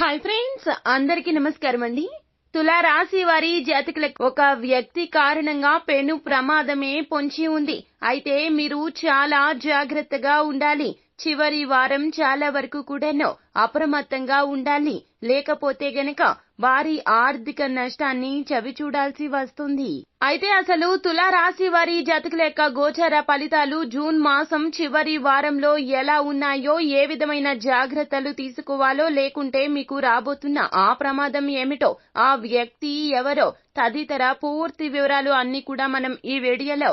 Hi friends అందరికీ నమస్కారం అండి. తులారాశి వారి జాతకులకు ఒక వ్యక్తి కారణంగా పెను ప్రమాదమే పొంచి ఉంది. అయితే మీరు చాలా జాగ్రత్తగా ఉండాలి. చివరి వారం చాలా వరకు కూడాను అప్రమత్తంగా ఉండాలి. లేకపోతే గనక వారి ఆర్థిక నష్టాన్ని చవి చూడాల్సి వస్తుంది. అయితే అసలు తులారాశి వారి జాతకుల యొక్క గోచర ఫలితాలు జూన్ మాసం చివరి వారంలో ఎలా ఉన్నాయో ఏ విధమైన జాగ్రత్తలు తీసుకోవాలో లేకుంటే మీకు రాబోతున్న ఆ ప్రమాదం ఏమిటో ఆ వ్యక్తి ఎవరో తదితర పూర్తి వివరాలు అన్ని కూడా మనం ఈ వీడియోలో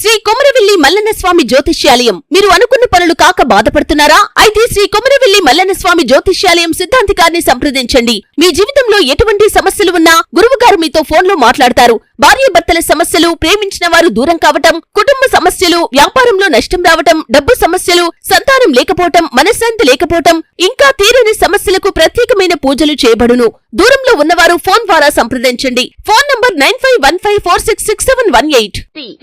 శ్రీ కొమరవెల్లి మల్లన్న స్వామి జ్యోతిష్యాలయం. మీరు అనుకున్న పనులు కాక బాధపడుతున్నారా? అయితే శ్రీ కొమరవెల్లి మల్లన్న స్వామి జ్యోతిష్యాలయం సిద్ధాంతికారిని సంప్రదించండి. మీ జీవితంలో ఎటువంటి సమస్యలు ఉన్నా గురువు గారు మీతో ఫోన్లో మాట్లాడతారు. భార్యాభర్తల సమస్యలు ప్రేమించిన వారు దూరం కావటం కుటుంబ సమస్యలు వ్యాపారంలో నష్టం రావటం డబ్బు సమస్యలు సంతానం లేకపోవటం మనశ్శాంతి లేకపోవటం ఇంకా తీరని సమస్యలకు ప్రత్యేకమైన పూజలు చేయబడును. దూరంలో ఉన్నవారు ఫోన్ ద్వారా సంప్రదించండి. Phone number nine five one five four six six seven one eight.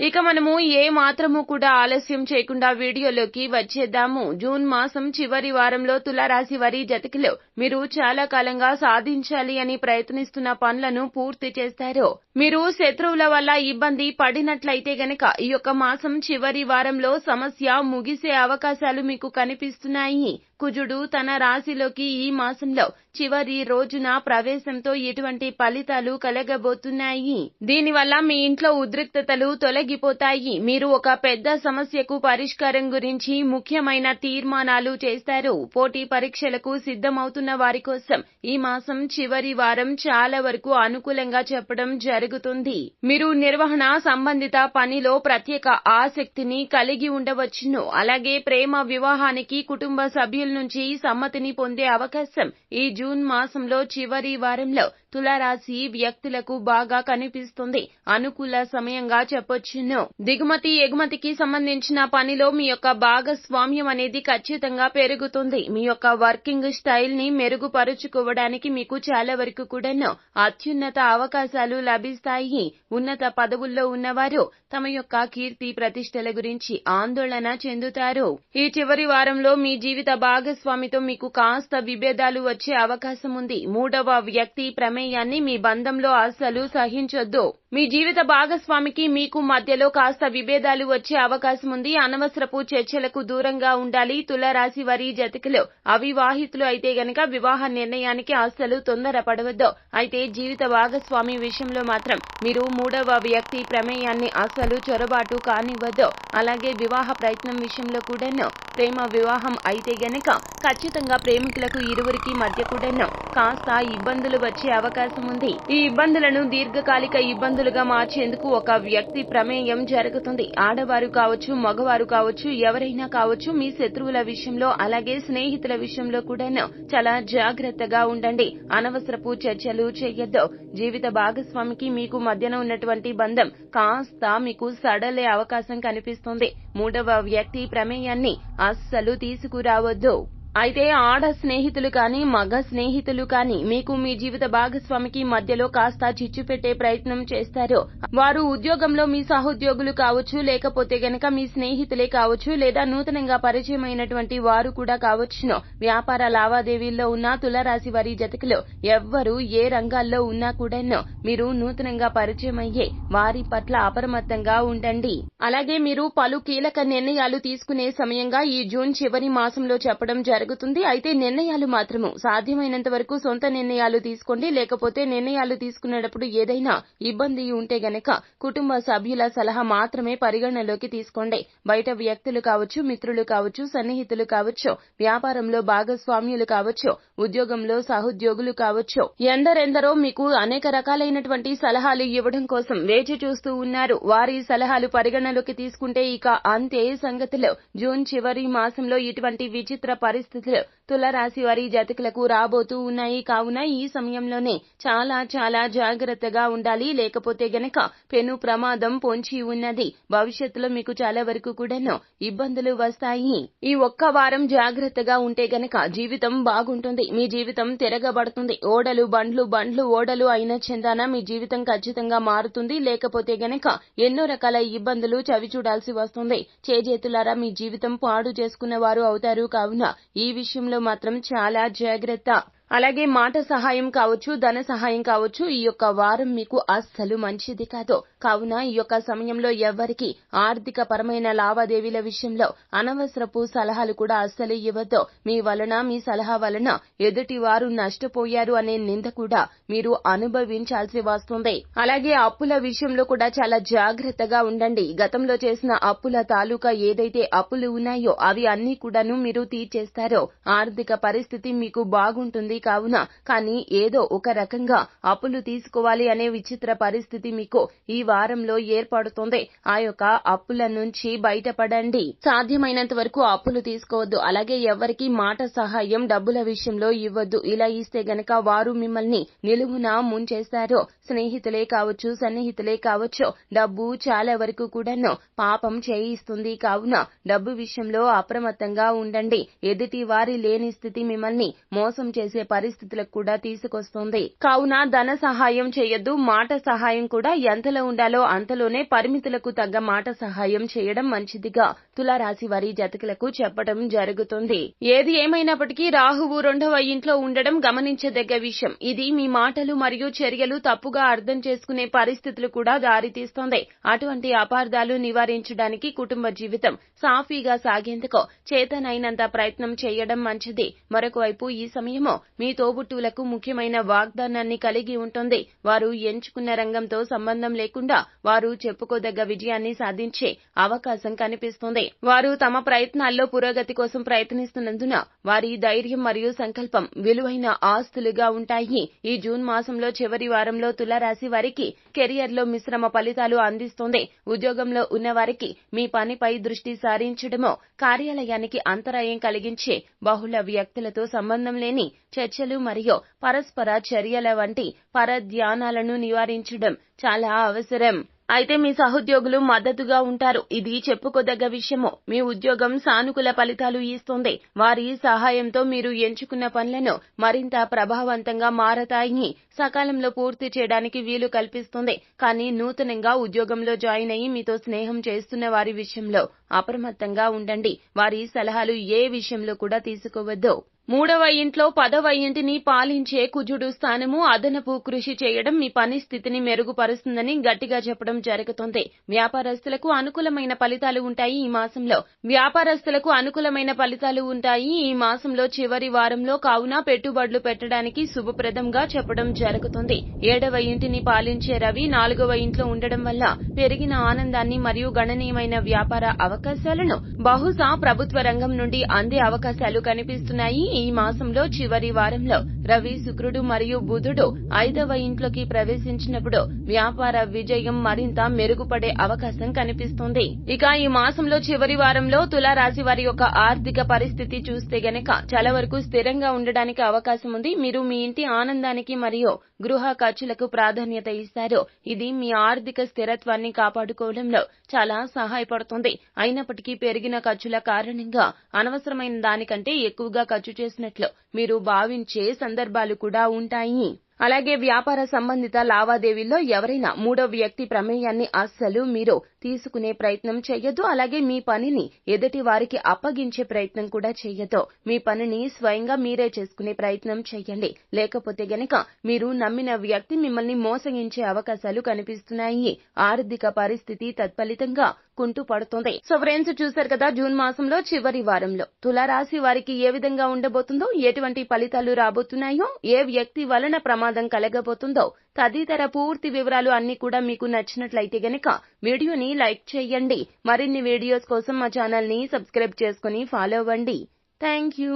ఇక మనము ఏ మాత్రము కూడా ఆలస్యం చేయకుండా వీడియోలోకి వచ్చేద్దాము. జూన్ మాసం చివరి వారంలో తులారాశి వారి జతకిలో మీరు చాలా కాలంగా సాధించాలి అని ప్రయత్నిస్తున్న పనులను పూర్తి చేస్తారు మీరు శత్రువుల వల్ల ఇబ్బంది పడినట్లయితే గనక ఈ యొక్క మాసం చివరి వారంలో సమస్య ముగిసే అవకాశాలు మీకు కనిపిస్తున్నాయి. కుజుడు తన రాశిలోకి ఈ మాసంలో చివరి రోజున ప్రవేశంతో ఎటువంటి ఫలితాలు కలగబోతున్నాయి. దీనివల్ల మీ ఇంట్లో ఉద్రిక్తతలు తొలగిపోతాయి. మీరు ఒక పెద్ద సమస్యకు పరిష్కారం గురించి ముఖ్యమైన తీర్మానాలు చేస్తారు. పోటీ పరీక్షలకు సిద్ధమవుతున్న వారి కోసం ఈ మాసం చివరి వారం చాలా వరకు అనుకూలంగా చెప్పడం జరుగుతుంది. మీరు నిర్వహణ సంబంధిత పనిలో ప్రత్యేక ఆసక్తిని కలిగి ఉండవచ్చును. అలాగే ప్రేమ వివాహానికి కుటుంబ సభ్యుల నుంచి సమ్మతిని పొందే అవకాశం ఈ జూన్ మాసంలో చివరి వారంలో తులారాశి వ్యక్తులకు బాగా కనిపిస్తుంది. అనుకూల సమయంగా చెప్పొచ్చును. దిగుమతి ఎగుమతికి సంబంధించిన పనిలో మీ యొక్క భాగస్వామ్యం అనేది ఖచ్చితంగా పెరుగుతుంది. మీ యొక్క వర్కింగ్ స్టైల్ని మెరుగుపరుచుకోవడానికి మీకు చాలా వరకు కూడాను అత్యున్నత అవకాశాలు లభిస్తాయి. ఉన్నత పదవుల్లో ఉన్నవారు తమ యొక్క కీర్తి ప్రతిష్టల గురించి ఆందోళన చెందుతారు. ఈ చివరి వారంలో మీ జీవిత భాగస్వామితో మీకు కాస్త విభేదాలు వచ్చే అవకాశం ఉంది. మూడవ వ్యక్తి ప్రమేయాన్ని మీ బంధంలో అస్సలు సహించొద్దు. మీ జీవిత భాగస్వామికి మీకు మధ్యలో కాస్త విభేదాలు వచ్చే అవకాశం ఉంది. అనవసరపు చర్చలకు దూరంగా ఉండాలి. తులారాశి వారి జతకులు అవివాహితులు అయితే గనక వివాహ నిర్ణయానికి అస్సలు తొందరపడవద్దు అయితే జీవిత భాగస్వామి విషయంలో మాత్రం మీరు మూడవ వ్యక్తి ప్రమేయాన్ని అస్సలు చొరబాటు కానివ్వద్దు. అలాగే వివాహ ప్రయత్నం విషయంలో కూడాను ప్రేమ వివాహం అయితే గనక ఖచ్చితంగా ప్రేమికులకు ఇరువురికి మధ్య కూడాను కాస్త ఇబ్బందులు వచ్చే అవకాశం ఉంది. ఈ ఇబ్బందులను దీర్ఘకాలిక ఇబ్బందులు ఇబ్బందులుగా మార్చేందుకు ఒక వ్యక్తి ప్రమేయం జరుగుతుంది. ఆడవారు కావచ్చు మగవారు కావచ్చు ఎవరైనా కావచ్చు మీ శత్రువుల విషయంలో అలాగే స్నేహితుల విషయంలో కూడాను చాలా జాగ్రత్తగా ఉండండి. అనవసరపు చర్చలు చేయొద్దు. జీవిత భాగస్వామికి మీకు మధ్యన ఉన్నటువంటి బంధం కాస్త మీకు సడలే అవకాశం కనిపిస్తుంది. మూడవ వ్యక్తి ప్రమేయాన్ని అస్సలు తీసుకురావద్దు. అయితే ఆడ స్నేహితులు కానీ మగ స్నేహితులు కానీ మీకు మీ జీవిత భాగస్వామికి మధ్యలో కాస్త చిచ్చు పెట్టే ప్రయత్నం చేస్తారు వారు ఉద్యోగంలో మీ సహోద్యోగులు కావచ్చు లేకపోతే గనక మీ స్నేహితులే కావచ్చు లేదా నూతనంగా పరిచయమైనటువంటి వారు కూడా కావచ్చును వ్యాపార లావాదేవీల్లో ఉన్న తులరాశి వారి జతకులు ఎవ్వరు ఏ రంగాల్లో ఉన్నా కూడాను మీరు నూతనంగా పరిచయం అయ్యే వారి పట్ల అప్రమత్తంగా ఉండండి. అలాగే మీరు పలు కీలక నిర్ణయాలు తీసుకునే సమయంగా ఈ జూన్ చివరి మాసంలో చెప్పడం జరుగుతుంది. అయితే నిర్ణయాలు మాత్రము సాధ్యమైనంత వరకు సొంత నిర్ణయాలు తీసుకోండి. లేకపోతే నిర్ణయాలు తీసుకునేటప్పుడు ఏదైనా ఇబ్బంది ఉంటే గనక కుటుంబ సభ్యుల సలహా మాత్రమే పరిగణలోకి తీసుకోండి. బయట వ్యక్తులు కావచ్చు మిత్రులు కావచ్చు సన్నిహితులు కావచ్చు వ్యాపారంలో భాగస్వామ్యులు కావచ్చు ఉద్యోగంలో సహోద్యోగులు కావచ్చు. ఎందరెందరో మీకు అనేక రకాలైనటువంటి సలహాలు ఇవ్వడం కోసం వేచి చూస్తూ ఉన్నారు. వారి సలహాలు పరిగణలోకి తీసుకుంటే ఇక అంతే సంగతిలో. జూన్ చివరి మాసంలో ఇటువంటి విచిత్ర పరిస్థితి పరిస్థితులు. తులరాశి వారి జాతకులకు రాబోతూ ఉన్నాయి. కావున ఈ సమయంలోనే చాలా చాలా జాగ్రత్తగా ఉండాలి. లేకపోతే గనక పెను ప్రమాదం పొంచి ఉన్నది. భవిష్యత్తులో మీకు చాలా వరకు కూడాను ఇబ్బందులు వస్తాయి. ఈ ఒక్క వారం జాగ్రత్తగా ఉంటే గనక జీవితం బాగుంటుంది. మీ జీవితం తిరగబడుతుంది. ఓడలు బండ్లు బండ్లు ఓడలు అయిన చెందాన మీ జీవితం ఖచ్చితంగా మారుతుంది. లేకపోతే గనక ఎన్నో రకాల ఇబ్బందులు చవి చూడాల్సి వస్తుంది. చేజేతులారా మీ జీవితం పాడు చేసుకున్న వారు అవుతారు. కావున ఈ ఈ విషయంలో మాత్రం చాలా జాగ్రత్త. అలాగే మాట సహాయం కావచ్చు ధన సహాయం కావచ్చు ఈ యొక్క వారం మీకు అస్సలు మంచిది కాదు. కావున ఈ యొక్క సమయంలో ఎవ్వరికి ఆర్థిక పరమైన లావాదేవీల విషయంలో అనవసరపు సలహాలు కూడా అస్సలు ఇవ్వద్దు. మీ వలన మీ సలహా వలన ఎదుటి వారు నష్టపోయారు అనే నింద కూడా మీరు అనుభవించాల్సి వస్తుంది. అలాగే అప్పుల విషయంలో కూడా చాలా జాగ్రత్తగా ఉండండి. గతంలో చేసిన అప్పుల తాలూకా ఏదైతే అప్పులు ఉన్నాయో అవి అన్ని కూడాను మీరు తీర్చేస్తారో. ఆర్థిక పరిస్థితి మీకు బాగుంటుంది కావున కానీ ఏదో ఒక రకంగా అప్పులు తీసుకోవాలి అనే విచిత్ర పరిస్థితి మీకు ఈ వారంలో ఏర్పడుతుంది. ఆ యొక్క అప్పుల నుంచి బయటపడండి. సాధ్యమైనంత వరకు అప్పులు తీసుకోవద్దు. అలాగే ఎవరికి మాట సహాయం డబ్బుల విషయంలో ఇవ్వద్దు. ఇలా ఇస్తే గనక వారు మిమ్మల్ని నిలువున ముంచేస్తారు. స్నేహితులే కావచ్చు సన్నిహితులే కావచ్చు డబ్బు చాలా వరకు కూడాను పాపం చేయిస్తుంది. కావున డబ్బు విషయంలో అప్రమత్తంగా ఉండండి. ఎదుటి వారి లేని స్థితి మిమ్మల్ని మోసం చేసే పరిస్థితులకు కూడా తీసుకొస్తుంది. కావున ధన సహాయం చేయొద్దు మాట సహాయం కూడా ఎంతలో ఉండాలో అంతలోనే పరిమితులకు తగ్గ మాట సహాయం చేయడం మంచిదిగా తులారాశి వారి జతకులకు చెప్పడం జరుగుతుంది. ఏది ఏమైనప్పటికీ రాహువు రెండవ ఇంట్లో ఉండడం గమనించదగ్గ విషయం. ఇది మీ మాటలు మరియు చర్యలు తప్పుగా అర్థం చేసుకునే పరిస్థితులు కూడా దారితీస్తోంది. అటువంటి అపార్థాలు నివారించడానికి కుటుంబ జీవితం సాఫీగా సాగేందుకు చేతనైనంత ప్రయత్నం చేయడం మంచిది. మరొక వైపు ఈ సమయము మీ తోబుట్టువులకు ముఖ్యమైన వాగ్దానాన్ని కలిగి ఉంటుంది. వారు ఎంచుకున్న రంగంతో సంబంధం లేకుండా వారు చెప్పుకోదగ్గ విజయాన్ని సాధించే అవకాశం కనిపిస్తుంది. వారు తమ ప్రయత్నాల్లో పురోగతి కోసం ప్రయత్నిస్తున్నందున వారి ధైర్యం మరియు సంకల్పం విలువైన ఆస్తులుగా ఉంటాయి. ఈ జూన్ మాసంలో చివరి వారంలో తులారాశి వారికి కెరియర్లో మిశ్రమ ఫలితాలు అందిస్తుంది. ఉద్యోగంలో ఉన్న వారికి మీ పనిపై దృష్టి సారించడమో కార్యాలయానికి అంతరాయం కలిగించే బహుళ వ్యక్తులతో సంబంధం లేని చర్చలు మరియు పరస్పర చర్యల వంటి పరధ్యానాలను నివారించడం చాలా అవసరం. అయితే మీ సహోద్యోగులు మద్దతుగా ఉంటారు. ఇది చెప్పుకోదగ్గ విషయము. మీ ఉద్యోగం సానుకూల ఫలితాలు ఇస్తుంది. వారి సహాయంతో మీరు ఎంచుకున్న పనులను మరింత ప్రభావవంతంగా మారతాయి. సకాలంలో పూర్తి చేయడానికి వీలు కల్పిస్తుంది. కానీ నూతనంగా ఉద్యోగంలో జాయిన్ అయ్యి మీతో స్నేహం చేస్తున్న వారి విషయంలో అప్రమత్తంగా ఉండండి. వారి సలహాలు ఏ విషయంలో కూడా తీసుకోవద్దు. మూడవ ఇంట్లో పదవ ఇంటిని పాలించే కుజుడు స్థానము అదనపు కృషి చేయడం మీ పని స్థితిని మెరుగుపరుస్తుందని గట్టిగా చెప్పడం జరుగుతుంది. వ్యాపారస్తులకు అనుకూలమైన ఫలితాలు ఉంటాయి ఈ మాసంలో. వ్యాపారస్తులకు అనుకూలమైన ఫలితాలు ఉంటాయి ఈ మాసంలో చివరి వారంలో కావున పెట్టుబడులు పెట్టడానికి శుభప్రదంగా చెప్పడం జరుగుతుంది. ఏడవ ఇంటిని పాలించే రవి నాలుగవ ఇంట్లో ఉండడం వల్ల పెరిగిన ఆనందాన్ని మరియు గణనీయమైన వ్యాపార అవకాశాలను బహుశా ప్రభుత్వ రంగం నుండి అందే అవకాశాలు కనిపిస్తున్నాయి. ఈ మాసంలో చివరి వారంలో రవి శుక్రుడు మరియు బుధుడు ఐదవ ఇంట్లోకి ప్రవేశించినప్పుడు వ్యాపార విజయం మరింత మెరుగుపడే అవకాశం కనిపిస్తుంది. ఇక ఈ మాసంలో చివరి వారంలో తులారాశి వారి యొక్క ఆర్థిక పరిస్థితి చూస్తే గనక చాలా వరకు స్థిరంగా ఉండడానికి అవకాశం ఉంది. మీరు మీ ఇంటి ఆనందానికి మరియు గృహ ఖర్చులకు ప్రాధాన్యత ఇస్తారు. ఇది మీ ఆర్థిక స్థిరత్వాన్ని కాపాడుకోవడంలో చాలా సహాయపడుతుంది. అయినప్పటికీ పెరిగిన ఖర్చుల కారణంగా అనవసరమైన దానికంటే ఎక్కువగా ఖర్చు చేసినట్లు మీరు భావించే సందర్భాలు కూడా ఉంటాయి. అలాగే వ్యాపార సంబంధిత లావాదేవీల్లో ఎవరైనా మూడో వ్యక్తి ప్రమేయాన్ని అస్సలు మీరు తీసుకునే ప్రయత్నం చేయొద్దు. అలాగే మీ పనిని ఎదుటి వారికి అప్పగించే ప్రయత్నం కూడా చేయొద్దు. మీ పనిని స్వయంగా మీరే చేసుకునే ప్రయత్నం చేయండి. లేకపోతే గనక మీరు నమ్మిన వ్యక్తి మిమ్మల్ని మోసగించే అవకాశాలు కనిపిస్తున్నాయి. ఆర్థిక పరిస్థితి తత్ఫలితంగా కుంటు పడుతుంది. సో ఫ్రెండ్స్ చూశారు కదా జూన్ మాసంలో చివరి వారంలో. తులారాశి వారికి ఏ విధంగా ఉండబోతుందో ఎటువంటి ఫలితాలు రాబోతున్నాయో ఏ వ్యక్తి వలన ప్రమాదం కలగబోతుందో తదితర పూర్తి వివరాలు అన్ని కూడా మీకు నచ్చినట్లయితే గనక వీడియోని లైక్ చేయండి. మరిన్ని వీడియోస్ కోసం మా ఛానల్ని సబ్స్క్రైబ్ చేసుకుని ఫాలో అవ్వండి. Thank you.